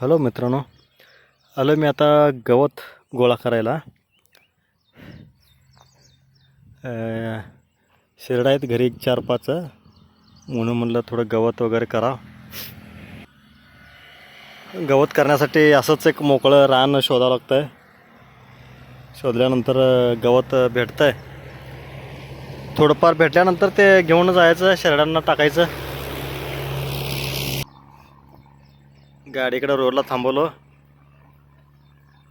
Hello मित्रांनो. आलो मी आता गवत गोळा करायला. अं, शिरडा आहेत घरी एक चार पाच. म्हणून म्हणलं थोडं गवत वगैरे करा. गवत करण्यासाठी असंच एक मोकळं रान शोधावं लागतं आहे शोधल्यानंतर गवत भेटतं आहे थोडंफार भेटल्यानंतर ते घेऊन जायचं शेरड्यांना टाकायचं. गाडीकडे रोडला थांबवलं.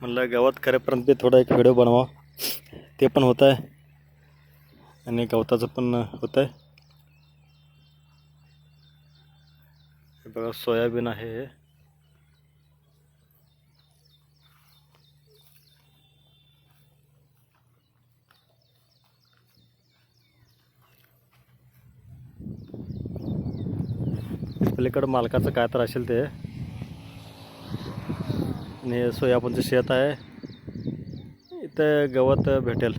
म्हणलं गवत करेपर्यंत थोडा एक व्हिडिओ बनवा. ते पण होत आहे आणि गवताचं पण होत आहे हे बघा सोयाबीन आहे. हे. पलीकडं मालकाचं काय तर असेल ते. आणि सोयाबीनचं शेत आहे. इथं गवत भेटेल.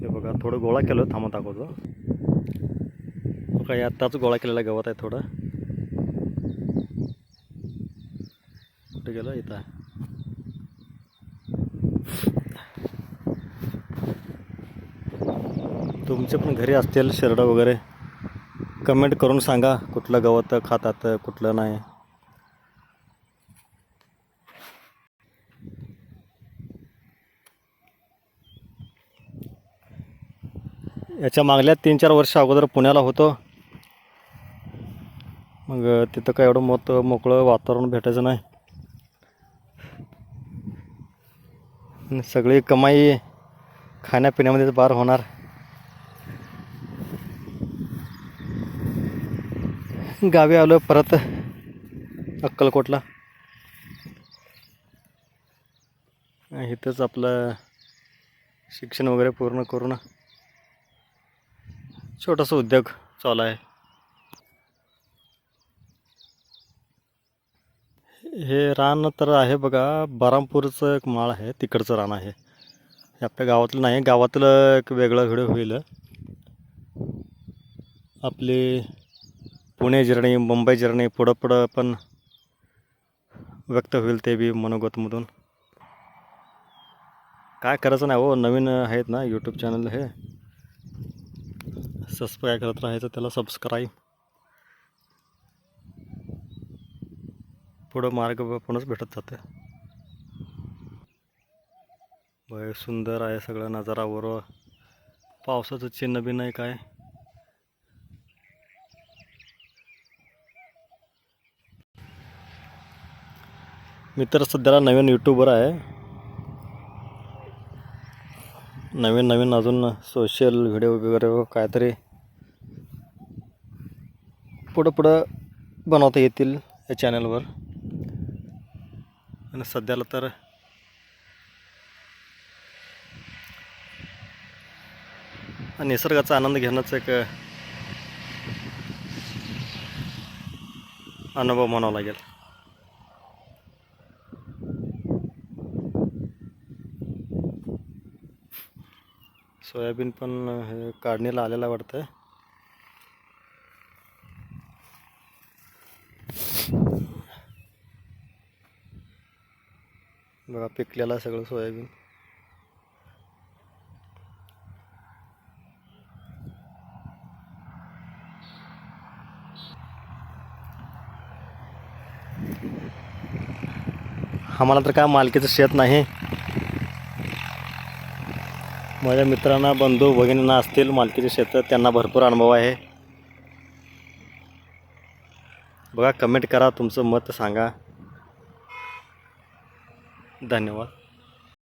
हे बघा थोडं गोळा केलं थांबत दाखवतो. काही आत्ताच गोळा केलेला गवत आहे थोडं. कुठे गेलं? इथं आहे. तुमचे पण घरी असतील शेरडं वगैरे. कमेंट करून सांगा कुठलं गवत खातात कुठलं नाही. याच्या मागल्या तीन चार वर्ष अगोदर पुण्याला होतो. मग तिथं काय एवढं मोत मोकळं वातावरण भेटायचं नाही. सगळी कमाई खाण्यापिण्यामध्येच बार होणार. गावी आलो परत अक्कलकोटला. इथंच आपलं शिक्षण वगैरे पूर्ण करून छोटासा उद्योग चालू आहे. हे रान तर आहे बघा बारामपूरचं एक माळ आहे तिकडचं रान आहे. हे आपल्या गावातलं नाही गावातलं एक वेगळा व्हिडिओ होईल. आपली पुणे जर्नी मुंबई जर्नी पुढं पुढं पण व्यक्त होईल ते बी मनोगतमधून. काय करायचं नाही हो नवीन आहेत ना यूट्यूब चॅनल हे. सबस्क्राईब करत राहायचं त्याला सबस्क्राईब पुढं मार्ग आपणच भेटत जाते. बघ सुंदर आहे सगळं नजारावर पावसाचं चिन्ह बी नाही काय. मी तर सध्याला नवीन यूट्यूबर आहे. नवीन नवीन अजून सोशल व्हिडिओ वगैरे काहीतरी पुढं पुढं बनवता येतील या चॅनलवर आणि सध्याला तर निसर्गाचा आनंद घेण्याचं एक अनुभव म्हणावा लागेल. सोयाबीन पण हे काढणीला आलेला वाटतं बघा पिकलेला सगळं सोयाबीन. आम्हाला तर काय मालकीचं शेत नाही. माझ्या मित्रांना बंधू भगिनींना असतील मालकीचे शेतं त्यांना भरपूर अनुभव आहे. बघा कमेंट करा तुमचं मत सांगा. धन्यवाद.